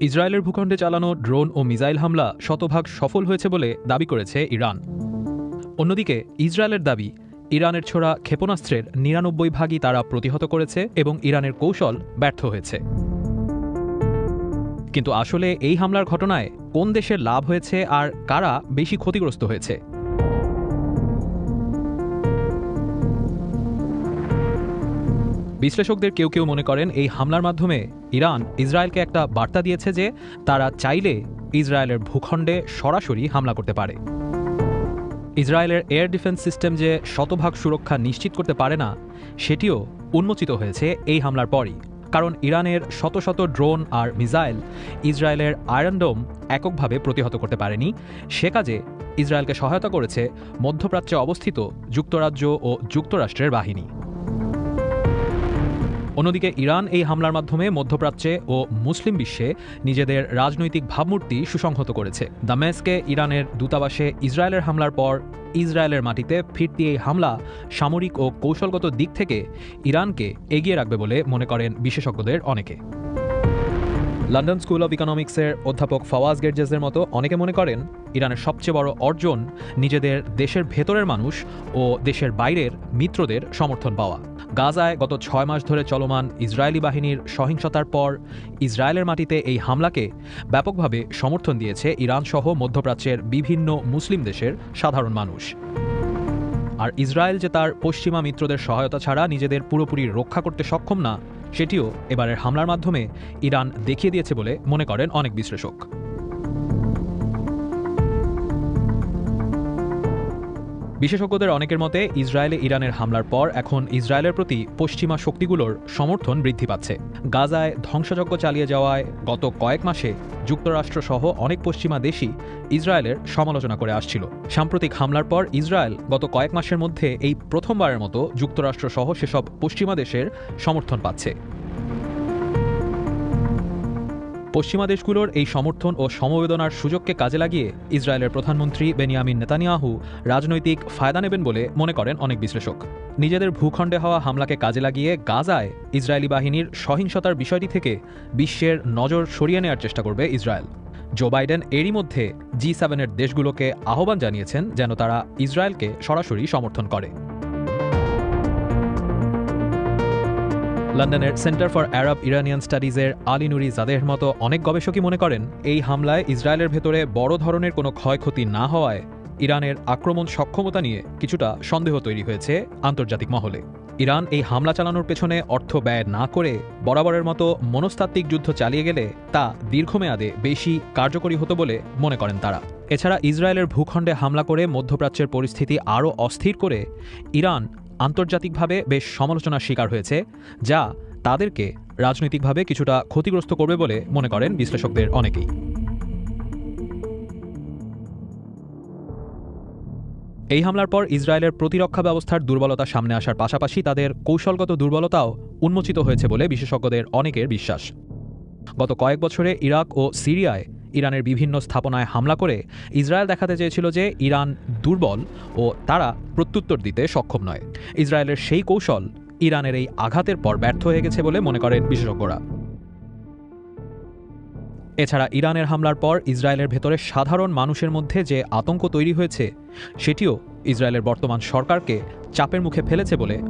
ইসরায়েলের ভূখণ্ডে চালানো ড্রোন ও মিসাইল হামলা শতভাগ সফল হয়েছে বলে দাবি করেছে ইরান। অন্যদিকে, ইসরায়েলের দাবি, ইরানের ছোড়া ক্ষেপণাস্ত্রের নিরানব্বই ভাগই তারা প্রতিহত করেছে এবং ইরানের কৌশল ব্যর্থ হয়েছে। কিন্তু আসলে এই হামলার ঘটনায় কোন দেশের লাভ হয়েছে আর কারা বেশি ক্ষতিগ্রস্ত হয়েছে? বিশ্লেষকদের কেউ কেউ মনে করেন এই হামলার মাধ্যমে ইরান ইসরায়েলকে একটা বার্তা দিয়েছে যে তারা চাইলে ইসরায়েলের ভূখণ্ডে সরাসরি হামলা করতে পারে। ইসরায়েলের এয়ার ডিফেন্স সিস্টেম যে শতভাগ সুরক্ষা নিশ্চিত করতে পারে না, সেটিও উন্মোচিত হয়েছে এই হামলার পরই। কারণ ইরানের শত শত ড্রোন আর মিসাইল ইসরায়েলের আয়রনডোম এককভাবে প্রতিহত করতে পারেনি। সে কাজে ইসরায়েলকে সহায়তা করেছে মধ্যপ্রাচ্যে অবস্থিত যুক্তরাজ্য ও যুক্তরাষ্ট্রের বাহিনী। অন্যদিকে ইরান এই হামলার মাধ্যমে মধ্যপ্রাচ্যে ও মুসলিম বিশ্বে নিজেদের রাজনৈতিক ভাবমূর্তি সুসংহত করেছে। দামেস্কে ইরানের দূতাবাসে ইসরায়েলের হামলার পর ইসরায়েলের মাটিতে ফিরতি এই হামলা সামরিক ও কৌশলগত দিক থেকে ইরানকে এগিয়ে রাখবে বলে মনে করেন বিশেষজ্ঞদের অনেকে। লন্ডন স্কুল অব ইকোনমিক্সের অধ্যাপক ফওয়াজ গেরজেসের মতো অনেকে মনে করেন ইরানের সবচেয়ে বড় অর্জন নিজেদের দেশের ভেতরের মানুষ ও দেশের বাইরের মিত্রদের সমর্থন পাওয়া। গাজায় গত ছয় মাস ধরে চলমান ইসরায়েলি বাহিনীর সহিংসতার পর ইসরায়েলের মাটিতে এই হামলাকে ব্যাপকভাবে সমর্থন দিয়েছে ইরান সহ মধ্যপ্রাচ্যের বিভিন্ন মুসলিম দেশের সাধারণ মানুষ। আর ইসরায়েল যে তার পশ্চিমা মিত্রদের সহায়তা ছাড়া নিজেদের পুরোপুরি রক্ষা করতে সক্ষম না, সেটিও এবারের হামলার মাধ্যমে ইরান দেখিয়ে দিয়েছে বলে মনে করেন অনেক বিশ্লেষক। বিশেষজ্ঞদের অনেকের মতে, ইসরায়েলে ইরানের হামলার পর এখন ইসরায়েলের প্রতি পশ্চিমা শক্তিগুলোর সমর্থন বৃদ্ধি পাচ্ছে। গাজায় ধ্বংসযজ্ঞ চালিয়ে যাওয়ায় গত কয়েক মাসে যুক্তরাষ্ট্র সহ অনেক পশ্চিমা দেশই ইসরায়েলের সমালোচনা করে আসছিল। সাম্প্রতিক হামলার পর ইসরায়েল গত কয়েক মাসের মধ্যে এই প্রথমবারের মতো যুক্তরাষ্ট্র সহ সেসব পশ্চিমা দেশের সমর্থন পাচ্ছে। পশ্চিমা দেশগুলোর এই সমর্থন ও সমবেদনার সুযোগকে কাজে লাগিয়ে ইসরায়েলের প্রধানমন্ত্রী বেনিয়ামিন নেতানিয়াহু রাজনৈতিক ফায়দা নেবেন বলে মনে করেন অনেক বিশ্লেষক। নিজেদের ভূখণ্ডে হওয়া হামলাকে কাজে লাগিয়ে গাজায় ইসরায়েলি বাহিনীর সহিংসতার বিষয়টি থেকে বিশ্বের নজর সরিয়ে নেওয়ার চেষ্টা করবে ইসরায়েল। জো বাইডেন এরই মধ্যে জি সেভেনের দেশগুলোকে আহ্বান জানিয়েছেন যেন তারা ইসরায়েলকে সরাসরি সমর্থন করে। লন্ডনের সেন্টার ফর আরব ইরানিয়ান স্টাডিজের আলী নুরি জাদেহের মতো অনেক গবেষকই মনে করেন, এই হামলায় ইসরায়েলের ভেতরে বড় ধরনের কোনো ক্ষয়ক্ষতি না হওয়ায় ইরানের আক্রমণ সক্ষমতা নিয়ে কিছুটা সন্দেহ তৈরি হয়েছে আন্তর্জাতিক মহলে। ইরান এই হামলা চালানোর পেছনে অর্থ ব্যয় না করে বরাবরের মতো মনস্তাত্ত্বিক যুদ্ধ চালিয়ে গেলে তা দীর্ঘমেয়াদে বেশি কার্যকরী হতো বলে মনে করেন তারা। এছাড়া ইসরায়েলের ভূখণ্ডে হামলা করে মধ্যপ্রাচ্যের পরিস্থিতি আরও অস্থির করে ইরান আন্তর্জাতিকভাবে বেশ সমালোচনার শিকার হয়েছে, যা তাদেরকে রাজনৈতিকভাবে কিছুটা ক্ষতিগ্রস্ত করবে বলে মনে করেন বিশ্লেষকদের অনেকেই। এই হামলার পর ইসরায়েলের প্রতিরক্ষা ব্যবস্থার দুর্বলতা সামনে আসার পাশাপাশি তাদের কৌশলগত দুর্বলতাও উন্মোচিত হয়েছে বলে বিশেষজ্ঞদের অনেকের বিশ্বাস। গত কয়েক বছরে ইরাক ও সিরিয়ায় ইরানের বিভিন্ন স্থাপনায় হামলা করে ইসরায়েল দেখাতে চেয়েছিল যে ইরান দুর্বল ও তারা প্রত্যুত্তর দিতে সক্ষম নয়। ইসরায়েলের সেই কৌশল ইরানের এই আঘাতের পর ব্যর্থ হয়ে গেছে বলে মনে করেন বিশেষজ্ঞরা। এছাড়া ইরানের হামলার পর ইসরায়েলের ভেতরে সাধারণ মানুষের মধ্যে যে আতঙ্ক তৈরি হয়েছে, সেটিও ইসরায়েলের বর্তমান সরকারকে চাপের মুখে ফেলেছে বলে